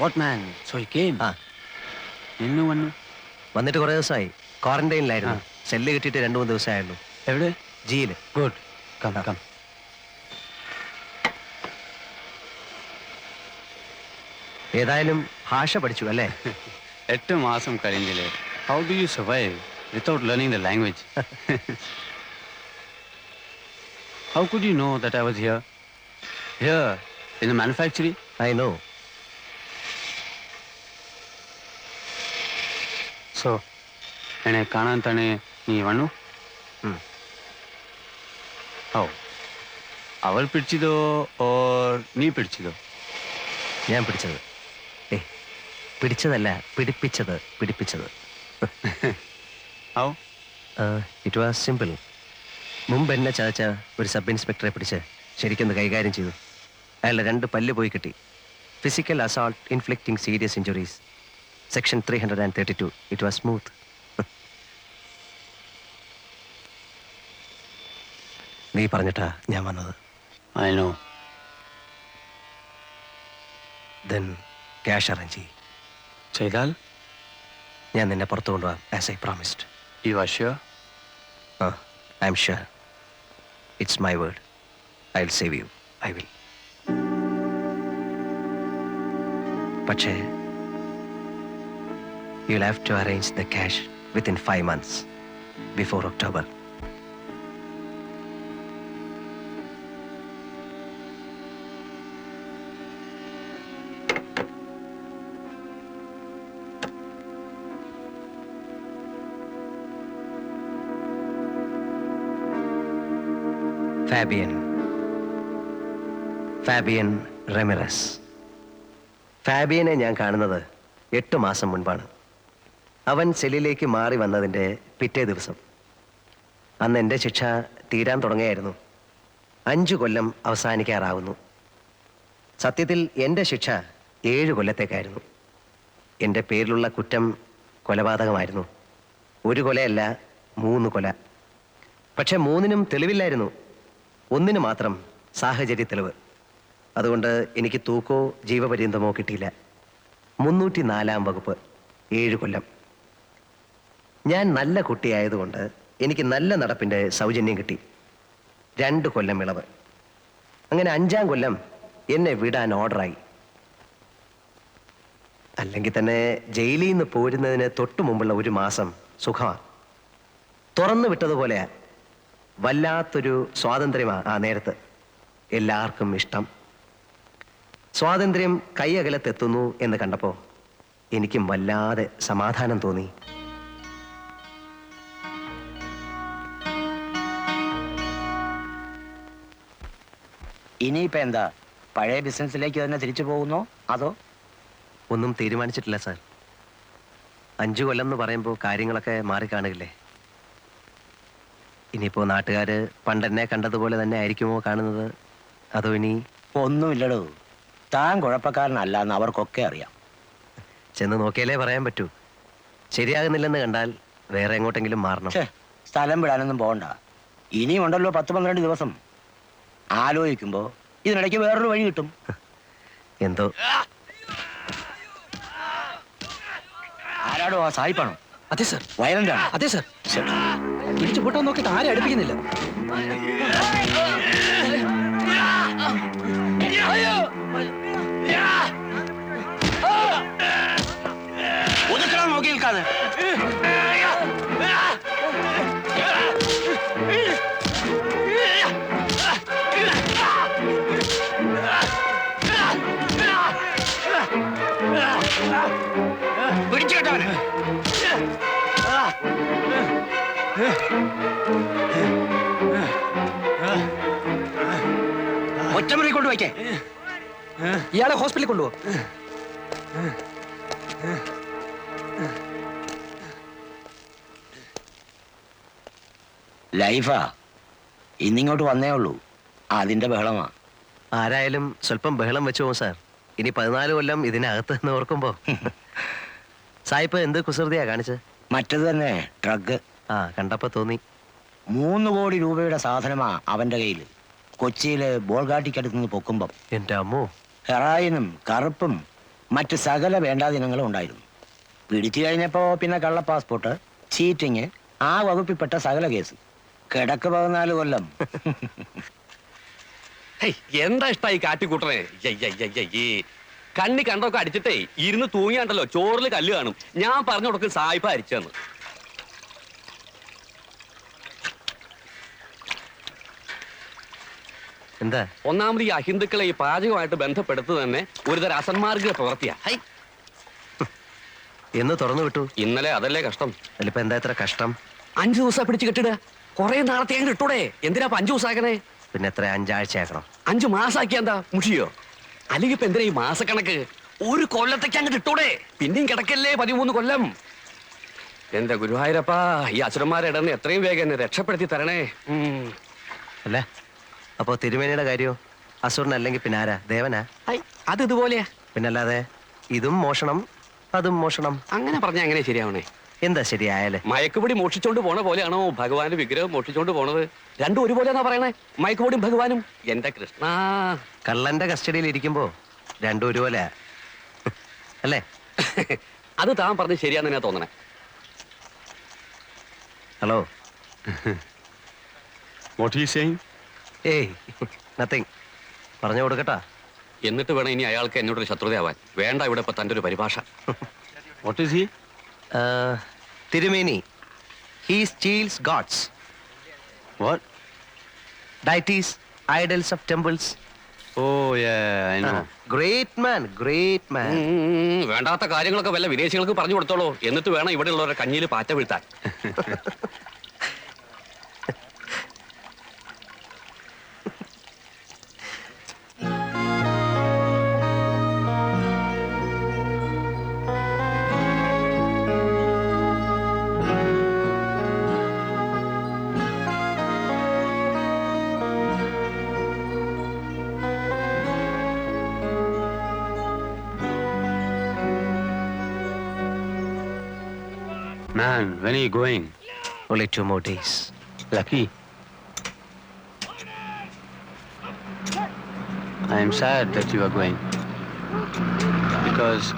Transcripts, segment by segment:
What man so he came ആ. നിന്നു വന്നു. വന്നിട്ട് കുറേ ദിവസമായി. ക്വാറന്റൈനിലായിരുന്നു സെല്ല് കിട്ടിയിട്ട് രണ്ട് മൂന്ന് ദിവസമായുള്ളൂ. എവിടെ? ജിയിൽ ഗുഡ് കം കം ഏതായാലും ഭാഷ പഠിച്ചു അല്ലേ? എട്ട് മാസം കഴിഞ്ഞില്ലേ? How do you survive without learning the language how could you know that I was here here in manufacturing എന്നെ കാണാൻ തന്നെ നീ വന്നു? ഉം. ഓ അവൾ പിടിച്ചതോ ഓർ നീ പിടിച്ചതോ? ഞാൻ പിടിച്ചത്. ഏ പിടിച്ചതല്ല പിടിപ്പിച്ചത് പിടിപ്പിച്ചത്. ഹൗ ഇറ്റ് വാസ് സിമ്പിൾ മുമ്പ് എന്നെ ചതച്ച ഒരു സബ് ഇൻസ്പെക്ടറെ പിടിച്ച് ശരിക്കൊന്ന് കൈകാര്യം ചെയ്തു. അയാളുടെ രണ്ട് പല്ല് പോയി കിട്ടി. Physical assault inflicting serious injuries section three hundred and thirty two it was smooth നീ പറഞ്ഞിട്ടാ ഞാൻ വന്നത്. I know then cash arrange ചെയ്യും. ചെയ്താൽ? ഞാൻ നിന്നെ പുറത്തു കൊണ്ടുപോകാം as I promised you are sure M I'm it's my word I will save you I will. പക്ഷേ you'll have to arrange the cash within five months before October. Fabian Fabian Ramirez ഫാബിയനെ ഞാൻ കാണുന്നത് എട്ട് മാസം മുൻപാണ്. അവൻ സെല്ലിലേക്ക് മാറി വന്നതിന്റെ പിറ്റേ ദിവസം. അന്ന് എന്റെ ശിക്ഷ തീരാൻ തുടങ്ങിയായിരുന്നു. അഞ്ചു കൊല്ലം അവസാനിക്കാറാവുന്നു. സത്യത്തിൽ എന്റെ ശിക്ഷ ഏഴ് കൊല്ലത്തേക്കായിരുന്നു. എന്റെ പേരിലുള്ള കുറ്റം കൊലപാതകമായിരുന്നു. ഒരു കൊലയല്ല മൂന്ന് കൊല. പക്ഷെ മൂന്നിനും തെളിവില്ലായിരുന്നു. ഒന്നിന് മാത്രം സാഹചര്യ തെളിവ് അതുകൊണ്ട് എനിക്ക് തൂക്കോ ജീവപര്യന്തമോ കിട്ടിയില്ല. മുന്നൂറ്റി നാലാം വകുപ്പ് ഏഴ് കൊല്ലം. ഞാൻ നല്ല കുട്ടിയായതുകൊണ്ട് എനിക്ക് നല്ല നടപ്പിന്റെ സൗജന്യം കിട്ടി. രണ്ട് കൊല്ലം ഇളവ്. അങ്ങനെ അഞ്ചാം കൊല്ലം എന്നെ വിടാൻ ഓർഡറായി. അല്ലെങ്കിൽ തന്നെ ജയിലിൽ നിന്ന് പോരുന്നതിന് തൊട്ടു മുമ്പുള്ള ഒരു മാസം സുഖമാണ് തുറന്നു വിട്ടതുപോലെയാ. വല്ലാത്തൊരു സ്വാതന്ത്ര്യമാണ് ആ നേരത്ത്. എല്ലാവർക്കും ഇഷ്ടം. സ്വാതന്ത്ര്യം കൈയകലത്തെത്തുന്നു എന്ന് കണ്ടപ്പോൾ എനിക്കും വല്ലാതെ സമാധാനം തോന്നി. ഇനിയിപ്പോ എന്താ? പഴയ ബിസിനസ്സിലേക്ക് തന്നെ തിരിച്ചു പോകുന്നോ? അതോ? ഒന്നും തീരുമാനിച്ചിട്ടില്ല സാർ. അഞ്ചു കൊല്ലം എന്ന് പറയുമ്പോൾ കാര്യങ്ങളൊക്കെ മാറിക്കാണുകില്ലേ ഇനിയിപ്പോൾ നാട്ടുകാര് പണ്ടെന്നെ കണ്ടതുപോലെ തന്നെ ആയിരിക്കുമോ കാണുന്നത്? അതോ ഇനി ഒന്നുമില്ലടോ. താൻ കുഴപ്പക്കാരനല്ല എന്ന് അവർക്കൊക്കെ അറിയാം. ചെന്ന് നോക്കിയാലേ പറയാൻ പറ്റൂ. ശരിയാകുന്നില്ലെന്ന് കണ്ടാൽ വേറെ എങ്ങോട്ടെങ്കിലും മാറണം. ഛേ സ്ഥലം വിടാനൊന്നും പോകണ്ട. ഇനിയും ഉണ്ടല്ലോ പത്ത് പന്ത്രണ്ട് ദിവസം. ആലോചിക്കുമ്പോ ഇതിനിടയ്ക്ക് വേറൊരു വഴി കിട്ടും. എന്തോ? ആരാടോ ആ സായിപ്പാണോ? അതെ സർ. വയലന്റ് ആണ് അതെ സർ. പിടിച്ചു പൊട്ടാൻ നോക്കിയിട്ട് ആരും അടുപ്പിക്കുന്നില്ല? കൊണ്ട് വയ്ക്കേ. ഇയാളെ ഹോസ്പിറ്റലിൽ കൊണ്ടുപോകും ലൈഫാ ഇന്നിങ്ങോട്ട് വന്നേ ഉള്ളൂ. അതിന്റെ ബഹളമാ. ആരായാലും സ്വല്പം ബഹളം വെച്ചു പോകും സാർ. ഇനി പതിനാല് കൊല്ലം ഇതിനകത്ത് നിന്ന് ഓർക്കുമ്പോ. സായിപ്പ് എന്ത് കുസൃതിയാ കാണിച്ചത്? മറ്റത് തന്നെ ഡ്രഗ്. ആ കണ്ടപ്പോ തോന്നി. മൂന്ന് കോടി രൂപയുടെ സാധനമാ അവന്റെ കയ്യിൽ കൊച്ചിയിലെ ബോൾഗാട്ടിക്കടുത്ത് നിന്ന് പൊക്കുമ്പം എന്റെ അമ്മോ. ഹെറായിനും കറുപ്പും മറ്റ് സകല വേണ്ടാദിനങ്ങളും ഉണ്ടായിരുന്നു. പിടിച്ചു കഴിഞ്ഞപ്പോ പിന്നെ കള്ള പാസ്പോർട്ട് ചീറ്റിങ് ആ വകുപ്പിൽപ്പെട്ട സകല കേസ്. കിടക്ക് പതിനാല് കൊല്ലം. ഹേയ്, എന്താ ഇഷ്ടായി ഈ കണ്ണി കണ്ടൊക്കെ അടിച്ചിട്ടേ ഇരുന്ന് തൂങ്ങിയാണ്ടല്ലോ ചോറിൽ കല്ല് കാണും. ഞാൻ പറഞ്ഞു കൊടുക്കും സായിപ്പ അരിച്ചെന്ന്. എന്താ? ഒന്നാമത് ഈ അഹിന്ദുക്കളെ ഈ പാചകമായിട്ട് ബന്ധപ്പെടുത്തു തന്നെ ഒരുതരം അസന്മാർഗ പ്രവൃത്തിയാ. ഹൈ, എന്ന് തുറന്നു വിട്ടു. ഇന്നലെ അതല്ലേ കഷ്ടം? അതിലിപ്പോ എന്താ ഇത്ര കഷ്ടം? അഞ്ചു ദിവസം പിടിച്ച് കെട്ടിടുക. കുറെ നാളത്തെ അങ്ങ് ഇട്ടൂടെ. എന്തിനാ അഞ്ചു ദിവസം ആക്കണേ പിന്നെ എത്ര? അഞ്ചാഴ്ച ആക്കണം. അഞ്ചു മാസാക്കിയ എന്താ? മുഷിയോ? അല്ലെങ്കിൽ ഇപ്പൊ എന്തിനാ ഈ മാസക്കണക്ക്? ഒരു കൊല്ലത്തേക്ക് അങ്ങോട്ട് ഇട്ടൂടെ. പിന്നെയും കിടക്കല്ലേ പതിമൂന്ന് കൊല്ലം. എന്റെ ഗുരുവായൂരപ്പാ? ഈ അച്ഛനന്മാരെ ഇടന്ന് എത്രയും വേഗം എന്നെ രക്ഷപ്പെടുത്തി തരണേ. അല്ലേ? അപ്പോ തിരുമേനിയുടെ കാര്യോ? അസുരനല്ലെങ്കിൽ പിന്നെ ആരാ? ദേവനാ? ഐ, അത് ഇതുപോലെയാ. പിന്നല്ലാതെ ഇതും മോഷണം അതും മോഷണം. അങ്ങനെ പറഞ്ഞ എങ്ങനെ ശരിയാവണേ? എന്താ ശരിയായാലേ? മയക്കുപൊടി മോഷിച്ചോണ്ട് പോണ പോലെയാണോ ഭഗവാന്റെ വിഗ്രഹം മോഷിച്ചോണ്ട് പോണത്? രണ്ടും ഒരുപോലെയാണോ പറയണേ. മയക്കുപൊടിയും ഭഗവാനും. എന്റെ കൃഷ്ണ. കള്ളന്റെ കസ്റ്റഡിയിൽ ഇരിക്കുമ്പോ രണ്ടും ഒരുപോലെ അല്ലേ? അത് താൻ പറഞ്ഞ് ശരിയാന്ന് തന്നെ തോന്നണേ. Hello. What are you saying? ഏയ് നത്തിങ് പറഞ്ഞു കൊടുക്കട്ടാ. എന്നിട്ട് വേണം ഇനി അയാൾക്ക് എന്നോടൊരു ശത്രുതയാവാൻ. വേണ്ട ഇവിടെ ഇപ്പൊ തന്റെ ഒരു പരിഭാഷ. What is he? ആ, തിരുമേനി. He steals gods What? Deities idols of temples Oh. Great man great man വേണ്ടാത്ത കാര്യങ്ങളൊക്കെ വല്ല വിദേശികൾക്ക് പറഞ്ഞു കൊടുത്തോളൂ. എന്നിട്ട് വേണം ഇവിടെ ഉള്ളവരെ കഞ്ഞിയിൽ പാറ്റ വീഴ്ത്താൻ. Man, when are you going? only two more days Lucky. I am sad that you are going. Because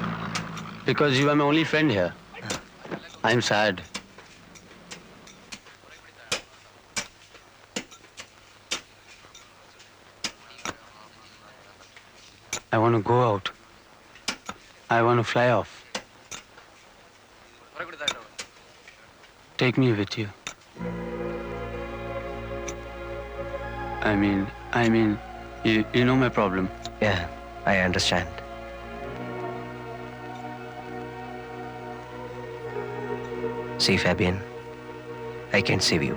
because you are my only friend here. I am sad. I want to go out. I want to fly off. Take me with you. I mean, I mean, you, you know my problem. yeah i understand see fabian i can save you